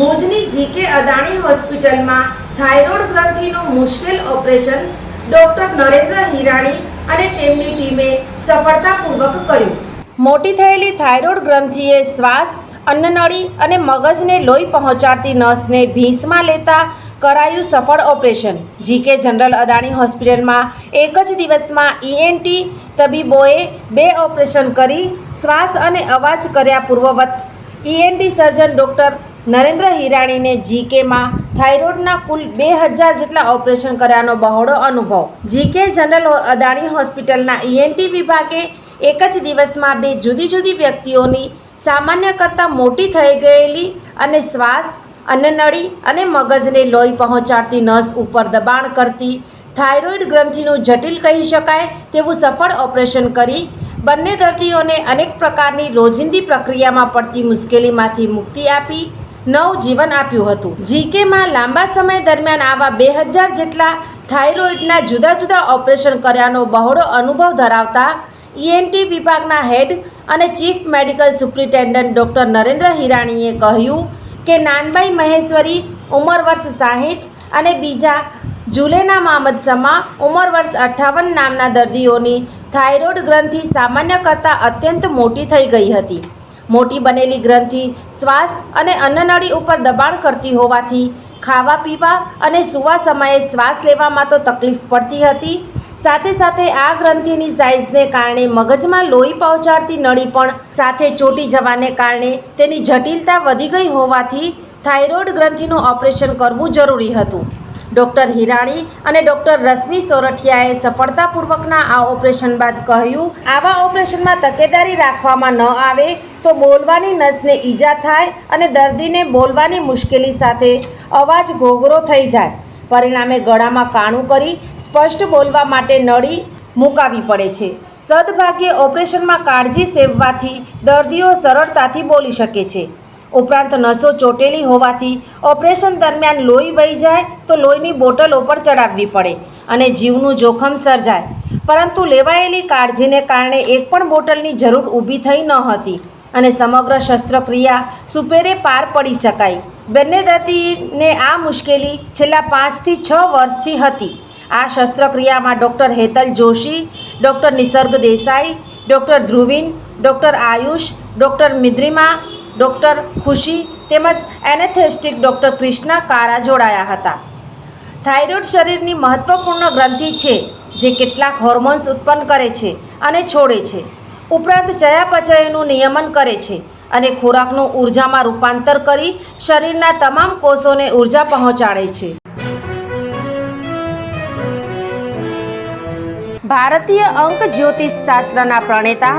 ભુજની જીકે અદાણી હોસ્પિટલમાં થાઇરોઇડ ગ્રંથિનું મુશ્કેલ ઓપરેશન ડોક્ટર નરેન્દ્ર હિરાણી અને તેમની ટીમે સફળતાપૂર્વક કર્યું. મોટી થયેલી થાઇરોઇડ ગ્રંથિએ શ્વાસ, અન્નનળી અને મગજને લોહી પહોંચાડતી નસને ભીંસમાં લેતા કરાયું સફળ ઓપરેશન. જીકે જનરલ અદાણી હોસ્પિટલમાં એક જ દિવસમાં ઈએનટી તબીબોએ બે ઓપરેશન કરી, શ્વાસ અને અવાજ કર્યા પૂર્વવત. ઈએનટી સર્જન ડૉક્ટર નરેન્દ્ર હિરાણીને જીકેમાં થાઇરોઇડના કુલ બે હજાર જેટલા ઓપરેશન કર્યાનો બહોળો અનુભવ. જીકે જનરલ અદાણી હોસ્પિટલના ઈએનટી વિભાગે એક જ દિવસમાં બે જુદી જુદી વ્યક્તિઓની સામાન્ય કરતાં મોટી થઈ ગયેલી અને શ્વાસ અન્નનળી અને મગજને લોહી પહોંચાડતી નસ ઉપર દબાણ કરતી થાઇરોઇડ ગ્રંથિનું જટિલ કહી શકાય તેવું સફળ ઓપરેશન કરી બંને દર્દીઓને અનેક પ્રકારની રોજિંદી પ્રક્રિયામાં પડતી મુશ્કેલીમાંથી મુક્તિ આપી નવ જીવન આપ્યું હતું. જીકેમાં લાંબા સમય દરમિયાન આવા બે હજાર જેટલા થાઇરોઇડના જુદા જુદા ઓપરેશન કર્યાનો બહોળો અનુભવ ધરાવતા ઈએનટી વિભાગના હેડ અને chief medical superintendent doctor Narendra હિરાણીએ કહ્યું કે નાનબાઈ મહેશ્વરી ઉંમર વર્ષ સાહીઠ અને બીજા જુલેના મામદ સમા ઉંમર વર્ષ અઠ્ઠાવન નામના દર્દીઓની થાઇરોઇડ ગ્રંથિ સામાન્ય કરતાં અત્યંત મોટી થઈ ગઈ હતી. મોટી બનેલી ગ્રંથિ શ્વાસ અને અન્નનળી ઉપર દબાણ કરતી હોવાથી ખાવા પીવા અને સૂવા સમયે શ્વાસ લેવામાં તો તકલીફ પડતી હતી. સાથે સાથે આ ગ્રંથિની સાઇઝને કારણે મગજમાં લોહી પહોંચાડતી નળી પણ સાથે ચોંટી જવાને કારણે તેની જટિલતા વધી ગઈ હોવાથી થાઇરોઇડ ગ્રંથિનું ઓપરેશન કરવું જરૂરી હતું. ડૉક્ટર હિરાણી અને ડૉક્ટર રશ્મિ સોરઠિયાએ સફળતાપૂર્વકના આ ઓપરેશન બાદ કહ્યું, આવા ઓપરેશનમાં તકેદારી રાખવામાં ન આવે તો બોલવાની નસને ઈજા થાય અને દર્દીને બોલવાની મુશ્કેલી સાથે અવાજ ઘોઘરો થઈ જાય. પરિણામે ગળામાં કાણું કરી સ્પષ્ટ બોલવા માટે નળી મુકાવી પડે છે. સદભાગ્યે ઓપરેશનમાં કાળજી સેવવાથી દર્દીઓ સરળતાથી બોલી શકે છે. ઉપરાંત નસો ચોટેલી હોવાથી ઓપરેશન દરમિયાન લોહી વહી જાય તો લોહીની બોટલો પર ચડાવવી પડે અને જીવનું જોખમ સર્જાય. પરંતુ લેવાયેલી કાળજીને કારણે એક પણ બોટલની જરૂર ઊભી થઈ ન હતી અને સમગ્ર શસ્ત્રક્રિયા સુપેરે પાર પડી શકાય. બંને દર્દીને આ મુશ્કેલી છેલ્લા પાંચથી છ વર્ષથી હતી. આ શસ્ત્રક્રિયામાં doctor Hetal Joshi, doctor Nisarg Desai, doctor Dhruvin, doctor Ayush, doctor Midrima doctor Khushi તેમજ એનેથેસ્ટિક ડૉક્ટર ક્રિષ્ના કારા જોડાયા હતા. થાઇરોઇડ શરીરની મહત્વપૂર્ણ ગ્રંથિ છે, જે કેટલાક હોર્મોન્સ ઉત્પન્ન કરે છે અને છોડે છે. ઉપરાંત ચયાપચયનું નિયમન કરે છે અને ખોરાકનું ઉર્જામાં રૂપાંતર કરી શરીરના તમામ કોષોને ઊર્જા પહોંચાડે છે. ભારતીય અંક જ્યોતિષ શાસ્ત્રના પ્રણેતા